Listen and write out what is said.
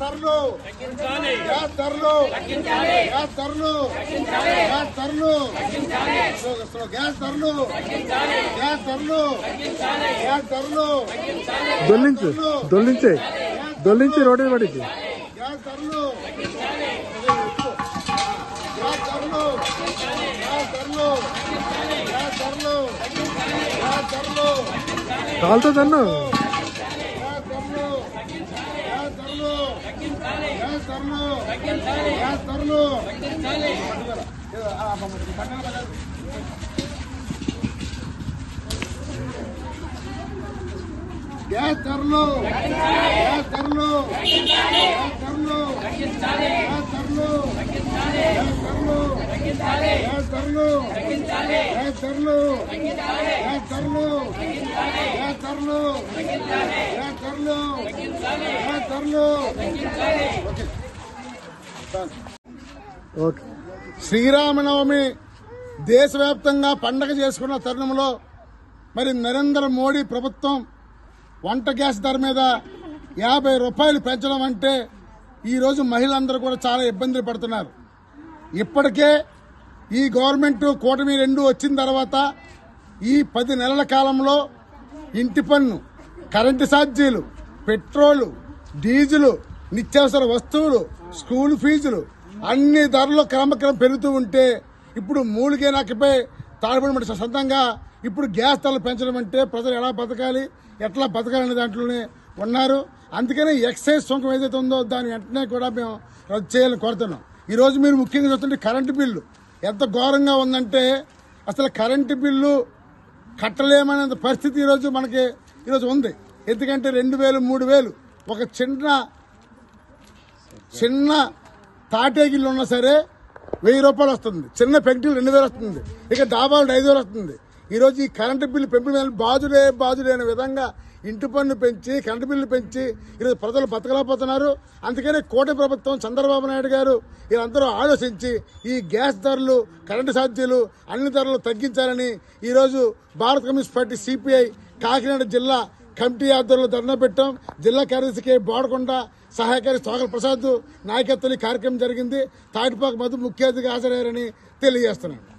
ధరలు గ్యాస్ ధరలు గ్యాస్ ధరలు సో- సో గ్యాస్ ధరలు గ్యాస్ ధరలు గ్యాస్ ధరలు దొల్లించు దొల్లించే దొల్లించి రోడ్డు పడింది గ్యాస్ ధరలు గ్యాస్ ధరలు గ్యాస్ ధరలు గ్యాస్ ధరలు గ్యాస్ ధరలు కాలుతో తన్ను గ్యాస్ ధరలు గ్యాస్ ధరలు గ్యాస్ ధరలు గ్యాస్ ధరలు గ్యాస్ ధరలు గ్యాస్ ధరలు గ్యాస్ ధరలు గ్యాస్ ధరలు గ్యాస్ ధరలు గ్యాస్ ధరలు గ్యాస్ ధరలు గ్యాస్ ధరలు గ్యాస్ ధరలు గ్యాస్ ధరలు ధరలు ఓకే. శ్రీరామనవమి దేశవ్యాప్తంగా పండగ చేసుకున్న తరుణంలో మరి నరేంద్ర మోడీ ప్రభుత్వం వంట గ్యాస్ ధర మీద యాభై రూపాయలు పెంచడం అంటే ఈరోజు మహిళలందరూ కూడా చాలా ఇబ్బందులు పడుతున్నారు. ఇప్పటికే ఈ గవర్నమెంట్ కూటమి రెండు వచ్చిన తర్వాత ఈ పది నెలల కాలంలో ఇంటి పన్ను కరెంటు ఛార్జీలు పెట్రోలు డీజిలు నిత్యావసర వస్తువులు స్కూల్ ఫీజులు అన్ని ధరలు క్రమక్రమం పెరుగుతూ ఉంటే ఇప్పుడు మూలిగే నాకిపై తాడుబడి సొంతంగా ఇప్పుడు గ్యాస్ ధరలు పెంచడం అంటే ప్రజలు ఎలా బతకాలి ఎట్లా బతకాలనే దాంట్లోనే ఉన్నారు. అందుకని ఎక్సైజ్ సుంకం ఏదైతే ఉందో దాని వెంటనే కూడా మేము రద్దు చేయాలని కోరుతున్నాం. ఈరోజు మీరు ముఖ్యంగా చూస్తుంటే కరెంటు బిల్లు ఎంత ఘోరంగా ఉందంటే అసలు కరెంటు బిల్లు కట్టలేమనే పరిస్థితి ఈరోజు మనకి ఈరోజు ఉంది. ఎందుకంటే రెండు వేలు మూడు వేలు ఒక చిన్న చిన్న తాటేగిళ్ళు ఉన్నా సరే వెయ్యి రూపాయలు వస్తుంది. చిన్న పెంకులు రెండు వేలు వస్తుంది. ఇక డాబాలు ఐదు వేలు వస్తుంది. ఈరోజు ఈ కరెంటు బిల్లు పెంపు మీద బాజులే బాజులే అనే విధంగా ఇంటి పన్ను పెంచి కరెంటు బిల్లు పెంచి ఈరోజు ప్రజలు బతకలేకపోతున్నారు. అందుకనే కోటి ప్రభుత్వం చంద్రబాబు నాయుడు గారు వీళ్ళందరూ ఆలోచించి ఈ గ్యాస్ ధరలు కరెంటు ఛార్జీలు అన్ని ధరలు తగ్గించాలని ఈరోజు భారత కమ్యూనిస్ట్ పార్టీ సిపిఐ కాకినాడ జిల్లా కమిటీ ఆధ్వర్యంలో ధర్నా పెట్టాం. జిల్లా కార్యదర్శికి బాడకుండా సహాయకారి సోగల ప్రసాద్ నాయకత్వం కార్యక్రమం జరిగింది. తాటిపాక మధు ముఖ్య అతిథిగా హాజరయ్యారని తెలియజేస్తున్నాను.